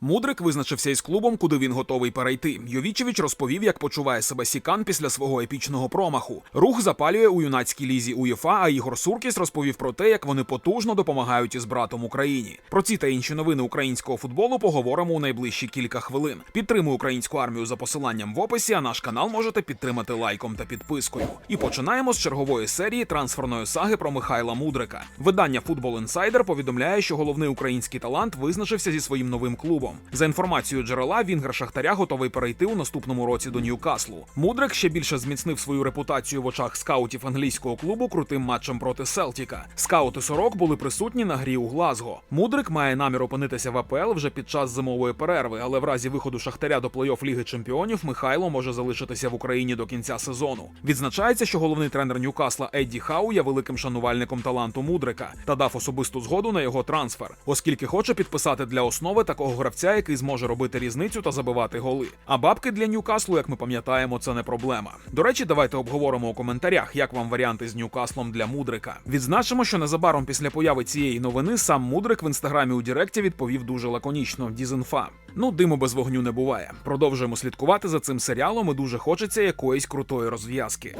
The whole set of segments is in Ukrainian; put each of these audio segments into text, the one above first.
Мудрик визначився із клубом, куди він готовий перейти. Йовічевич розповів, як почуває себе Сікан після свого епічного промаху. Рух запалює у юнацькій лізі УЄФА, а Ігор Суркіс розповів про те, як вони потужно допомагають із братом Україні. Про ці та інші новини українського футболу поговоримо у найближчі кілька хвилин. Підтримуй українську армію за посиланням в описі, а наш канал можете підтримати лайком та підпискою. І починаємо з чергової серії трансферної саги про Михайла Мудрика. Видання Football Insider повідомляє, що головний український талант визначився зі своїм новим клубом. За інформацією джерела, Вінгер Шахтаря готовий перейти у наступному році до Ньюкаслу. Мудрик ще більше зміцнив свою репутацію в очах скаутів англійського клубу крутим матчем проти Селтіка. Скаути сорок були присутні на грі у Глазго. Мудрик має намір опинитися в АПЛ вже під час зимової перерви, але в разі виходу Шахтаря до плей-офф Ліги Чемпіонів Михайло може залишитися в Україні до кінця сезону. Відзначається, що головний тренер Ньюкасла Едді Хау є великим шанувальником таланту Мудрика та дав особисту згоду на його трансфер, оскільки хоче підписати для основи такого гравця, який зможе робити різницю та забивати голи. А бабки для Ньюкаслу, як ми пам'ятаємо, це не проблема. До речі, давайте обговоримо у коментарях, як вам варіанти з Ньюкаслом для Мудрика. Відзначимо, що незабаром після появи цієї новини сам Мудрик в інстаграмі у Діректі відповів дуже лаконічно: Дізінфа. Ну, диму без вогню не буває. Продовжуємо слідкувати за цим серіалом і дуже хочеться якоїсь крутої розв'язки.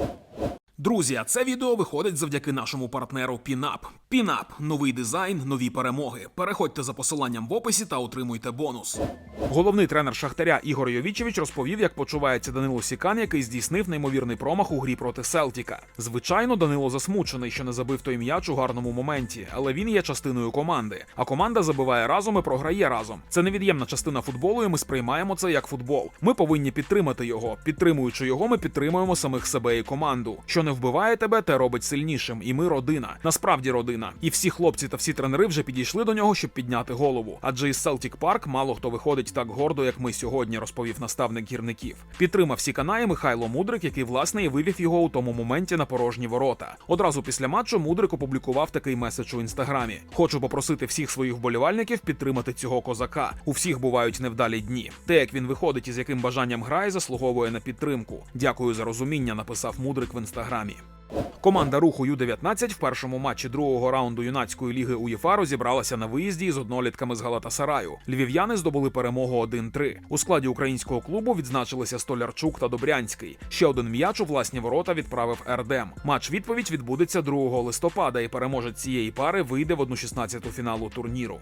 Друзі, це відео виходить завдяки нашому партнеру Пінап. Пінап новий дизайн, нові перемоги. Переходьте за посиланням в описі та отримуйте бонус. Головний тренер Шахтаря Ігор Йовічевич розповів, як почувається Данило Сікан, який здійснив неймовірний промах у грі проти Селтіка. Звичайно, Данило засмучений, що не забив той м'яч у гарному моменті, але він є частиною команди. А команда забиває разом і програє разом. Це невід'ємна частина футболу, і ми сприймаємо це як футбол. Ми повинні підтримати його. Підтримуючи його, ми підтримуємо самих себе і команду. Що не вбиває тебе, те робить сильнішим. І ми родина. Насправді родина. І всі хлопці та всі тренери вже підійшли до нього, щоб підняти голову. Адже із Селтік Парк мало хто виходить так гордо, як ми сьогодні, розповів наставник гірників. Підтримав Сікана і Михайло Мудрик, який власне і вивів його у тому моменті на порожні ворота. Одразу після матчу Мудрик опублікував такий меседж у інстаграмі: Хочу попросити всіх своїх вболівальників підтримати цього козака. У всіх бувають невдалі дні. Те, як він виходить і з яким бажанням грає, заслуговує на підтримку. Дякую за розуміння. Написав Мудрик в інстаграмі. Команда руху Ю-19 в першому матчі другого раунду юнацької ліги УЄФА розібралася на виїзді із однолітками з Галатасараю. Львів'яни здобули перемогу 1-3. У складі українського клубу відзначилися Столярчук та Добрянський. Ще один м'яч у власні ворота відправив Ердем. Матч відповідь відбудеться 2 листопада, і переможець цієї пари вийде в 1-16 фіналу турніру.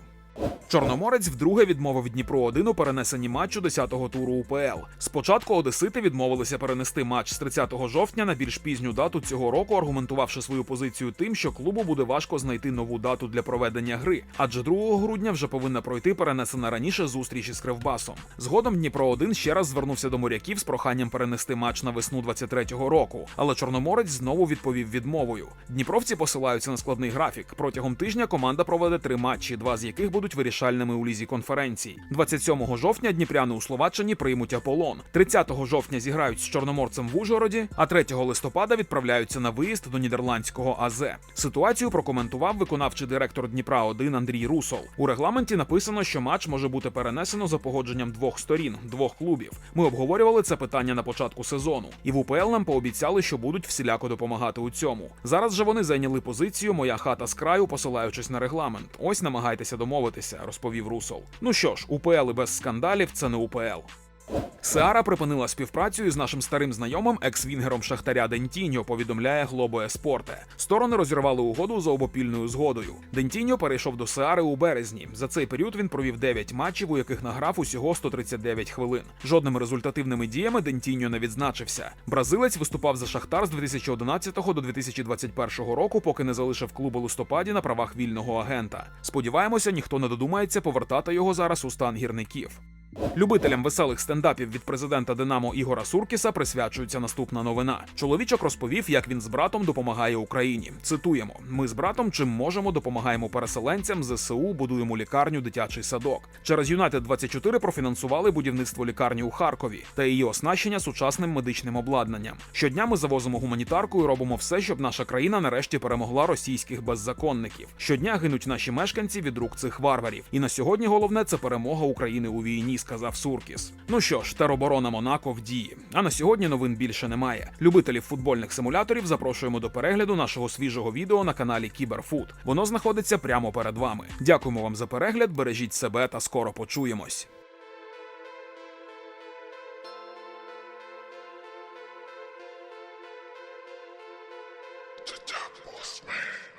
Чорноморець вдруге відмовив Дніпро 1 у перенесенні матчу 10-го туру УПЛ. Спочатку Одесити відмовилися перенести матч з 30 жовтня на більш пізню дату цього року, аргументувавши свою позицію тим, що клубу буде важко знайти нову дату для проведення гри, адже 2 грудня вже повинна пройти перенесена раніше зустріч із Кривбасом. Згодом Дніпро 1 ще раз звернувся до моряків з проханням перенести матч на весну 23-го року, але Чорноморець знову відповів відмовою. Дніпровці посилаються на складний графік. Протягом тижня команда проведе три матчі, два з яких будуть вирішальними у лізі конференцій. 27 жовтня Дніпряни у Словаччині приймуть Аполлон. 30 жовтня зіграють з Чорноморцем в Ужгороді, а 3 листопада відправляються на виїзд до нідерландського АЗ. Ситуацію прокоментував виконавчий директор Дніпра 1 Андрій Русол. У регламенті написано, що матч може бути перенесено за погодженням двох сторін, двох клубів. Ми обговорювали це питання на початку сезону, і в УПЛ нам пообіцяли, що будуть всіляко допомагати у цьому. Зараз же вони зайняли позицію Моя хата з краю, посилаючись на регламент. Ось намагайтеся домовитися, розповів Русол. Ну що ж, УПЛ і без скандалів це не УПЛ. Сеара припинила співпрацю із нашим старим знайомим екс-вінгером Шахтаря Дентіньо, повідомляє Глобо Еспорте. Сторони розірвали угоду за обопільною згодою. Дентіньо перейшов до Сеари у березні. За цей період він провів 9 матчів, у яких награв усього 139 хвилин. Жодними результативними діями Дентіньо не відзначився. Бразилець виступав за Шахтар з 2011 до 2021 року, поки не залишив клуб у листопаді на правах вільного агента. Сподіваємося, ніхто не додумається повертати його зараз у стан гірників. Любителям веселих стендапів від президента Динамо Ігора Суркіса присвячується наступна новина. Чоловічок розповів, як він з братом допомагає Україні. Цитуємо: ми з братом чим можемо допомагаємо переселенцям, ЗСУ, будуємо лікарню, дитячий садок. Через Юнайтед 24 профінансували будівництво лікарні у Харкові та її оснащення сучасним медичним обладнанням. Щодня ми завозимо гуманітарку і робимо все, щоб наша країна нарешті перемогла російських беззаконників. Щодня гинуть наші мешканці від рук цих варварів. І на сьогодні головне це перемога України у війні сказав Суркіс. Ну що ж, тероборона Монако в дії. А на сьогодні новин більше немає. Любителів футбольних симуляторів запрошуємо до перегляду нашого свіжого відео на каналі Кіберфуд. Воно знаходиться прямо перед вами. Дякуємо вам за перегляд. Бережіть себе та скоро почуємось. Stop, boss man.